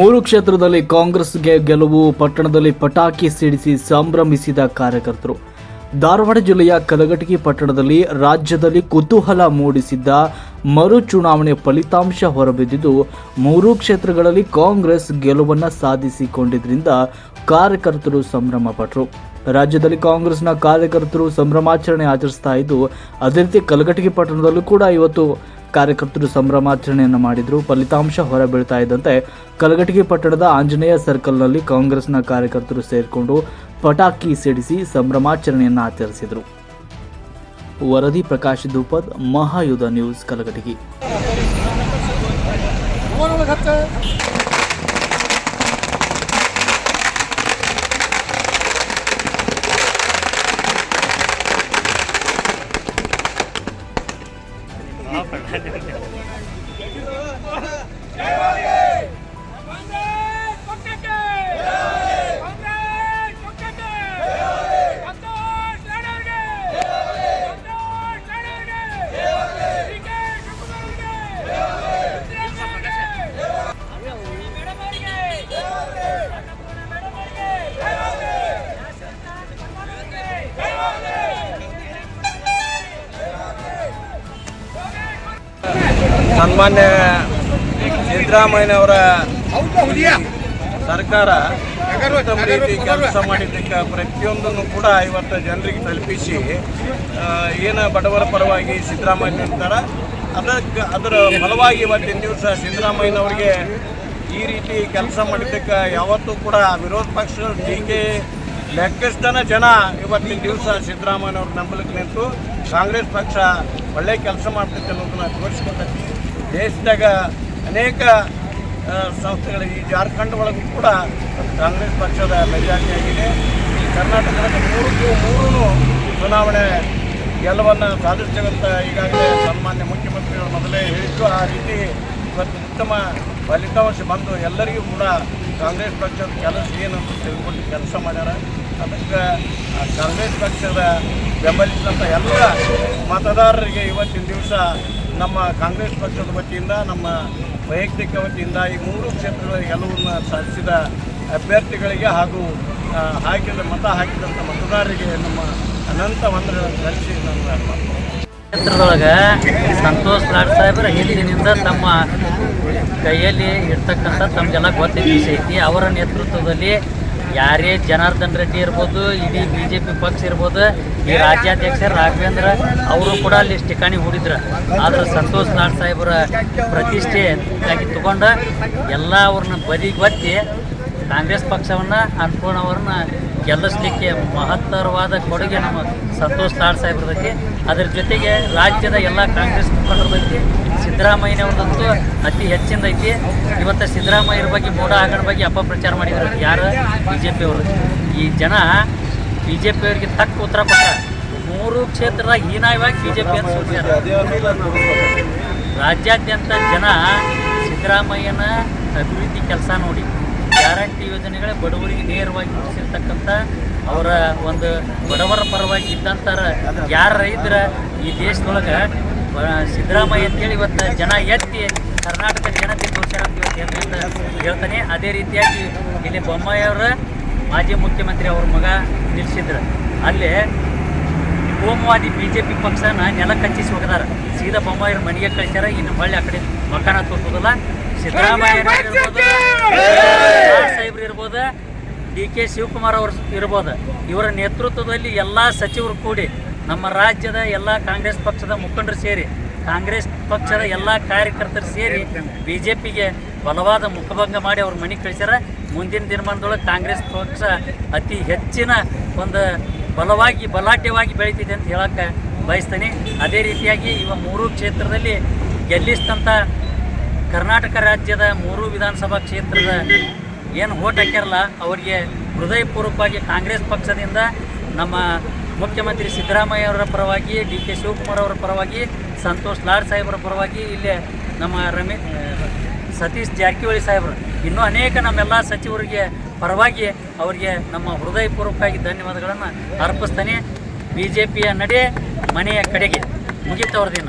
ಮೂರು ಕ್ಷೇತ್ರದಲ್ಲಿ ಕಾಂಗ್ರೆಸ್ಗೆ ಗೆಲುವು, ಪಟ್ಟಣದಲ್ಲಿ ಪಟಾಕಿ ಸಿಡಿಸಿ ಸಂಭ್ರಮಿಸಿದ ಕಾರ್ಯಕರ್ತರು. ಧಾರವಾಡ ಜಿಲ್ಲೆಯ ಕಲಘಟಗಿ ಪಟ್ಟಣದಲ್ಲಿ ರಾಜ್ಯದಲ್ಲಿ ಕುತೂಹಲ ಮೂಡಿಸಿದ್ದ ಮರು ಚುನಾವಣೆ ಫಲಿತಾಂಶ ಹೊರಬಿದ್ದಿದ್ದು, ಮೂರು ಕ್ಷೇತ್ರಗಳಲ್ಲಿ ಕಾಂಗ್ರೆಸ್ ಗೆಲುವನ್ನು ಸಾಧಿಸಿಕೊಂಡಿದ್ದರಿಂದ ಕಾರ್ಯಕರ್ತರು ಸಂಭ್ರಮಪಟ್ಟರು ರಾಜ್ಯದಲ್ಲಿ ಕಾಂಗ್ರೆಸ್ನ ಕಾರ್ಯಕರ್ತರು ಸಂಭ್ರಮಾಚರಣೆ ಆಚರಿಸ್ತಾ ಇದ್ದು, ಅದೇ ರೀತಿ ಕಲಘಟಗಿ ಪಟ್ಟಣದಲ್ಲೂ ಕೂಡ ಇವತ್ತು ಕಾರ್ಯಕರ್ತರು ಸಂಭ್ರಮಾಚರಣೆಯನ್ನು ಮಾಡಿದ್ರು. ಫಲಿತಾಂಶ ಹೊರಬೀಳ್ತಾ ಇದ್ದಂತೆ ಕಲಘಟಗಿ ಪಟ್ಟಣದ ಆಂಜನೇಯ ಸರ್ಕಲ್ನಲ್ಲಿ ಕಾಂಗ್ರೆಸ್ನ ಕಾರ್ಯಕರ್ತರು ಸೇರಿಕೊಂಡು ಪಟಾಕಿ ಸಿಡಿಸಿ ಸಂಭ್ರಮಾಚರಣೆಯನ್ನು ಆಚರಿಸಿದರು. ವರದಿ Prakash Dupad Mahayudha news, Kalghatgi. and then ಸನ್ಮಾನ್ಯ ಸಿದ್ದರಾಮಯ್ಯನವರ ಸರ್ಕಾರ ಉತ್ತಮ ರೀತಿ ಕೆಲಸ ಮಾಡಿದ್ದಕ್ಕೆ ಪ್ರತಿಯೊಂದನ್ನು ಕೂಡ ಇವತ್ತು ಜನರಿಗೆ ತಲುಪಿಸಿ ಏನು ಬಡವರ ಪರವಾಗಿ ಸಿದ್ದರಾಮಯ್ಯ ನಿಂತಾರ. ಅದಕ್ಕೆ ಅದರ ಫಲವಾಗಿ ಇವತ್ತಿನ ದಿವಸ ಸಿದ್ದರಾಮಯ್ಯನವರಿಗೆ ಈ ರೀತಿ ಕೆಲಸ ಮಾಡಿದ್ದಕ್ಕೆ ಯಾವತ್ತೂ ಕೂಡ ವಿರೋಧ ಪಕ್ಷಗಳು ಟೀಕೆ ಲೆಕ್ಕಿಸ್ತಾನ ಜನ ಇವತ್ತಿನ ದಿವಸ ಸಿದ್ದರಾಮಯ್ಯನವ್ರ ನಂಬಲಿಕ್ಕೆ ನಿಂತು ಕಾಂಗ್ರೆಸ್ ಪಕ್ಷ ಒಳ್ಳೆ ಕೆಲಸ ಮಾಡ್ತೈತೆ ಅನ್ನೋದನ್ನ ತೋರಿಸ್ಕೊತೈತಿ ದೇಶದಾಗ ಅನೇಕ ಸಂಸ್ಥೆಗಳಿಗೆ ಸಂಸ್ಥೆಗಳು ಈ ಜಾರ್ಖಂಡ್ ಒಳಗೂ ಕೂಡ ಕಾಂಗ್ರೆಸ್ ಪಕ್ಷದ ಮೆಜಾರಿಟಿ ಆಗಿದೆ ಈ ಕರ್ನಾಟಕದ ಮೂರಕ್ಕೂ ಮೂರೂ ಚುನಾವಣೆ ಗೆಲುವನ್ನು ಸಾಧಿಸ್ತೇವಂತ ಈಗಾಗಲೇ ಸನ್ಮಾನ್ಯ ಮುಖ್ಯಮಂತ್ರಿಗಳು ಮೊದಲೇ ಹೇಳಿದ್ದು, ಆ ರೀತಿ ಇವತ್ತು ಉತ್ತಮ ಫಲಿತಾಂಶ ಬಂದು ಎಲ್ಲರಿಗೂ ಕೂಡ ಕಾಂಗ್ರೆಸ್ ಪಕ್ಷದ ಕೆಲಸ ಏನು ಅಂತ ತಿಳ್ಕೊಂಡು ಕೆಲಸ ಮಾಡ್ಯಾರ. ಅದಕ್ಕೆ ಕಾಂಗ್ರೆಸ್ ಪಕ್ಷದ ಬೆಂಬಲಿಸಿದಂಥ ಎಲ್ಲ ಮತದಾರರಿಗೆ ಇವತ್ತಿನ ದಿವಸ ನಮ್ಮ ಕಾಂಗ್ರೆಸ್ ಪಕ್ಷದ ವತಿಯಿಂದ, ನಮ್ಮ ವೈಯಕ್ತಿಕ ವತಿಯಿಂದ ಈ ಮೂರು ಕ್ಷೇತ್ರಗಳಲ್ಲಿ ಗೆಲುವನ್ನು ಸಾಧಿಸಿದ ಅಭ್ಯರ್ಥಿಗಳಿಗೆ ಹಾಗೂ ಹಾಕಿದ ಮತ ಹಾಕಿದಂಥ ಮತದಾರರಿಗೆ ನಮ್ಮ ಅನಂತ ವಂದನೆಗಳನ್ನು ಸಲ್ಲಿಸಿ ನಾನು ಕ್ಷೇತ್ರದೊಳಗೆ ಸಂತೋಷ್ ಲಾಡ್ ಸಾಹೇಬರ ಹಿಂದಿನಿಂದ ತಮ್ಮ ಕೈಯಲ್ಲಿ ಇರ್ತಕ್ಕಂಥ ತಮಗೆಲ್ಲ ಗೊತ್ತಿದ್ದ ಐತಿ. ಅವರ ನೇತೃತ್ವದಲ್ಲಿ ಯಾರೇ ಜನಾರ್ದನ್ ರೆಡ್ಡಿ ಇರ್ಬೋದು, ಇಡೀ ಬಿ ಜೆ ಪಿ ಪಕ್ಷ ಇರ್ಬೋದು, ಈ ರಾಜ್ಯಾಧ್ಯಕ್ಷ ರಾಘವೇಂದ್ರ ಅವರು ಕೂಡ ಅಲ್ಲಿ ಠಿಕಾಣಿ ಹೂಡಿದ್ರು. ಆದ್ರೆ ಸಂತೋಷ್ ನಾಡ್ ಸಾಹೇಬರ ಪ್ರತಿಷ್ಠೆ ತಗೊಂಡ ಎಲ್ಲ ಅವ್ರನ್ನ ಬದಿಗೆ ಒತ್ತಿ ಕಾಂಗ್ರೆಸ್ ಪಕ್ಷವನ್ನು ಅನ್ಪೂರ್ಣ ಅವ್ರನ್ನ ಗೆಲ್ಲಿಸ್ಲಿಕ್ಕೆ ಮಹತ್ತರವಾದ ಕೊಡುಗೆ ನಮ್ಮ ಸಂತೋಷ್ ನಾಡ್ ಸಾಹೇಬ್ರದಕ್ಕೆ. ಅದರ ಜೊತೆಗೆ ರಾಜ್ಯದ ಎಲ್ಲ ಕಾಂಗ್ರೆಸ್ ಮುಖಂಡರದೈತಿ ಸಿದ್ದರಾಮಯ್ಯನವ್ರದಂತೂ ಅತಿ ಹೆಚ್ಚಿನದೈತಿ ಇವತ್ತು ಸಿದ್ದರಾಮಯ್ಯರ ಬಗ್ಗೆ, ಮೋಡ ಆಗಣ ಬಗ್ಗೆ ಅಪಪ್ರಚಾರ ಮಾಡಿದ್ರು. ಯಾರು? ಬಿ ಜೆ ಪಿಯವರು ಈ ಜನ ಬಿ ಜೆ ಪಿಯವರಿಗೆ ತಕ್ಕ ಉತ್ತರ ಕೊಟ್ಟ ಮೂರು ಕ್ಷೇತ್ರದಾಗ ಹೀನಾಯವಾಗಿ ಬಿ ಜೆ ಪಿ ಅಂತ ರಾಜ್ಯಾದ್ಯಂತ ಜನ ಸಿದ್ದರಾಮಯ್ಯನ ಅಭಿವೃದ್ಧಿ ಕೆಲಸ ನೋಡಿ, ಗ್ಯಾರಂಟಿ ಯೋಜನೆಗಳೇ ಬಡವರಿಗೆ ನೇರವಾಗಿ ಮುಟ್ಟಿಸಿರ್ತಕ್ಕಂಥ ಅವರ ಒಂದು ಬಡವರ ಪರವಾಗಿ ಇದ್ದಂಥ ಯಾರ ರೈತರ ಈ ದೇಶದೊಳಗೆ ಸಿದ್ದರಾಮಯ್ಯ ಅಂತೇಳಿ ಇವತ್ತು ಜನ ಎತ್ತಿ ಕರ್ನಾಟಕ ಜನತೆ ಘೋಷಣೆ ಹೇಳ್ತಾನೆ. ಅದೇ ರೀತಿಯಾಗಿ ಇಲ್ಲಿ ಬೊಮ್ಮಾಯಿಯವರ ಮಾಜಿ ಮುಖ್ಯಮಂತ್ರಿ ಅವ್ರ ಮಗ ನಿಲ್ಲಿಸಿದ್ರು ಅಲ್ಲಿ ಕೋಮವಾದಿ ಬಿ ಜೆ ಪಿ ಪಕ್ಷನ ನೆಲ ಕಚ್ಚಿಸಿ ಹೋಗದಾರ. ಸೀದಾ ಬೊಮ್ಮಾಯಿಯವ್ರ ಮನೆಗೆ ಕಳಿಸ್ಯಾರ. ಇನ್ನು ಹೊಳ್ಳಿ ಆ ಕಡೆ ಮಕಾನ ತೋರ್ಸೋದಿಲ್ಲ. ಸಿದ್ದರಾಮಯ್ಯ ಸಾಹೇಬ್ರು ಇರ್ಬೋದು ಡಿ ಕೆ ಶಿವಕುಮಾರ್ ಅವರು ಇರ್ಬೋದು. ಇವರ ನೇತೃತ್ವದಲ್ಲಿ ಎಲ್ಲ ಸಚಿವರು ಕೂಡಿ ನಮ್ಮ ರಾಜ್ಯದ ಎಲ್ಲ ಕಾಂಗ್ರೆಸ್ ಪಕ್ಷದ ಮುಖಂಡರು ಸೇರಿ, ಕಾಂಗ್ರೆಸ್ ಪಕ್ಷದ ಎಲ್ಲ ಕಾರ್ಯಕರ್ತರು ಸೇರಿ ಬಿ ಜೆ ಪಿಗೆ ಬಲವಾದ ಮುಖಭಂಗ ಮಾಡಿ ಅವ್ರ ಮನೆ ಕಳಿಸ್ಯಾರ. ಮುಂದಿನ ದಿನಮಾನದೊಳಗೆ ಕಾಂಗ್ರೆಸ್ ಪಕ್ಷ ಅತಿ ಹೆಚ್ಚಿನ ಒಂದು ಬಲವಾಗಿ, ಬಲಾಢ್ಯವಾಗಿ ಬೆಳೀತಿದೆ ಅಂತ ಹೇಳಕ್ಕೆ ಬಯಸ್ತೀನಿ. ಅದೇ ರೀತಿಯಾಗಿ ಇವ ಮೂರು ಕ್ಷೇತ್ರದಲ್ಲಿ ಗೆಲ್ಲಿಸಿದಂಥ ಕರ್ನಾಟಕ ರಾಜ್ಯದ ಮೂರು ವಿಧಾನಸಭಾ ಕ್ಷೇತ್ರದ ಏನು ಓಟ್ ಹಾಕ್ಯಾರಲ್ಲ, ಅವರಿಗೆ ಹೃದಯಪೂರ್ವಕವಾಗಿ ಕಾಂಗ್ರೆಸ್ ಪಕ್ಷದಿಂದ ನಮ್ಮ ಮುಖ್ಯಮಂತ್ರಿ ಸಿದ್ದರಾಮಯ್ಯ ಅವರ ಪರವಾಗಿ, ಡಿ ಕೆ ಶಿವಕುಮಾರ್ ಅವರ ಪರವಾಗಿ, ಸಂತೋಷ್ ಲಾಡ್ ಸಾಹೇಬರ ಪರವಾಗಿ ಇಲ್ಲೇ ನಮ್ಮ ರಮೇ ಸತೀಶ್ ಜಾರಕಿಹೊಳಿ ಸಾಹೇಬರು. ಇನ್ನೂ ಅನೇಕ ನಮ್ಮೆಲ್ಲ ಸಚಿವರಿಗೆ ಪರವಾಗಿ ಅವರಿಗೆ ನಮ್ಮ ಹೃದಯಪೂರ್ವಕವಾಗಿ ಧನ್ಯವಾದಗಳನ್ನು ಅರ್ಪಿಸ್ತಾನೆ. ಬಿ ಜೆ ಪಿಯ ನಡೆ ಮನೆಯ ಕಡೆಗೆ ಮುಗಿತವ್ರ ದಿನ